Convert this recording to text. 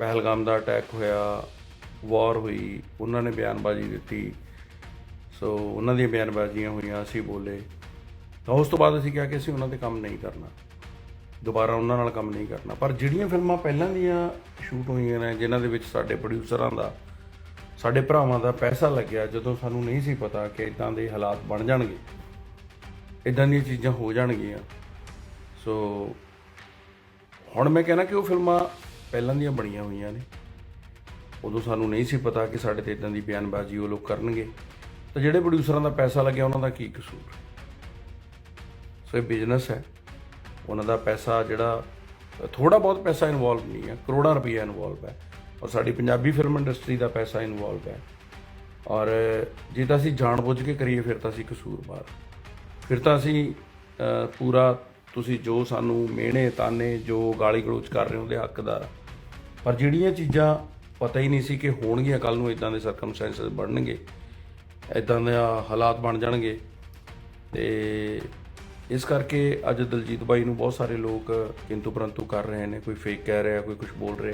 ਪਹਿਲਗਾਮ ਦਾ attack ਹੋਇਆ ਵਾਰ ਹੋਈ, ਉਹਨਾਂ ਨੇ ਬਿਆਨਬਾਜ਼ੀ ਦਿੱਤੀ। ਸੋ ਉਹਨਾਂ ਦੀਆਂ ਬਿਆਨਬਾਜ਼ੀਆਂ ਹੋਈਆਂ, ਅਸੀਂ ਬੋਲੇ। ਤਾਂ ਉਸ ਤੋਂ ਬਾਅਦ ਅਸੀਂ ਕਿਹਾ ਕਿ ਅਸੀਂ ਉਹਨਾਂ ਤੇ ਕੰਮ ਨਹੀਂ ਕਰਨਾ। ਦੁਬਾਰਾ ਉਹਨਾਂ ਨਾਲ ਕੰਮ ਨਹੀਂ ਕਰਨਾ। ਪਰ ਜਿਹੜੀਆਂ ਫਿਲਮਾਂ ਪਹਿਲਾਂ ਦੀਆਂ ਸ਼ੂਟ ਹੋਈਆਂ ਨੇ, ਜਿਨ੍ਹਾਂ ਦੇ ਵਿੱਚ ਸਾਡੇ ਪ੍ਰੋਡਿਊਸਰਾਂ ਦਾ, ਸਾਡੇ ਭਰਾਵਾਂ ਦਾ ਪੈਸਾ ਲੱਗਿਆ, ਜਦੋਂ ਸਾਨੂੰ ਨਹੀਂ ਸੀ ਪਤਾ ਕਿ ਇਦਾਂ ਦੇ ਹਾਲਾਤ ਬਣ ਜਾਣਗੇ। ਇਦਾਂ ਦੀਆਂ ਚੀਜ਼ਾਂ ਹੋ ਜਾਣਗੀਆਂ। ਸੋ ਹੁਣ ਮੈਂ ਕਹਿਣਾ ਕਿ ਉਹ ਫਿਲਮਾਂ ਪਹਿਲਾਂ ਦੀਆਂ ਬਣੀਆਂ ਹੋਈਆਂ ਨੇ। ਉਦੋਂ ਸਾਨੂੰ ਨਹੀਂ ਸੀ ਪਤਾ ਕਿ ਸਾਡੇ ਤੇ ਇਦਾਂ ਦੀ ਬਿਆਨਬਾਜ਼ੀ ਉਹ ਲੋਕ ਕਰਨਗੇ। ਤਾਂ ਜਿਹੜੇ ਪ੍ਰੋਡਿਊਸਰਾਂ ਦਾ ਪੈਸਾ ਲੱਗਿਆ, ਉਹਨਾਂ ਦਾ ਕੀ ਕਸੂਰ? ਸੋ ਇਹ ਬਿਜ਼ਨਸ ਹੈ। ਉਹਨਾਂ ਦਾ ਪੈਸਾ ਜਿਹੜਾ ਥੋੜਾ ਬਹੁਤ ਪੈਸਾ ਇਨਵੋਲਵ ਨਹੀਂ ਹੈ। ਕਰੋੜਾਂ ਰੁਪਈਆ ਇਨਵੋਲਵ ਹੈ। ਔਰ ਸਾਡੀ ਪੰਜਾਬੀ ਫਿਲਮ ਇੰਡਸਟਰੀ ਦਾ ਪੈਸਾ ਇਨਵੋਲਵ ਹੈ। ਔਰ ਜੇ ਤਾਂ ਅਸੀਂ ਜਾਣਬੁੱਝ ਕੇ ਕਰੀਏ, ਫਿਰ ਤਾਂ ਅਸੀਂ ਕਸੂਰਵਾਰ। ਫਿਰ ਤਾਂ ਅਸੀਂ ਪੂਰਾ ਤੁਸੀਂ ਜੋ ਸਾਨੂੰ ਮਿਹਣੇ ਤਾਨੇ ਜੋ ਗਾਲੀ ਗਲੋਚ ਕਰ ਰਹੇ ਹੋ ਉਹਦੇ ਹੱਕਦਾਰ ਪਰ ਜਿਹੜੀਆਂ ਚੀਜ਼ਾਂ ਪਤਾ ਹੀ ਨਹੀਂ ਸੀ ਕਿ ਹੋਣਗੀਆਂ ਕੱਲ ਨੂੰ ਇਦਾਂ ਦੇ ਸਰਕਮਸਟੈਂਸਸ ਬਣਨਗੇ ਇਦਾਂ ਦੇ ਹਾਲਾਤ ਬਣ ਜਾਣਗੇ। ਤੇ ਇਸ ਕਰਕੇ ਅੱਜ ਦਲਜੀਤ ਬਾਈ ਨੂੰ ਬਹੁਤ ਸਾਰੇ ਲੋਕ ਕਿੰਤੂ ਪਰੰਤੂ ਕਰ ਰਹੇ ਨੇ, ਕੋਈ ਫੇਕ ਕਹਿ ਰਿਹਾ, ਕੋਈ ਕੁਝ ਬੋਲ ਰਿਹਾ।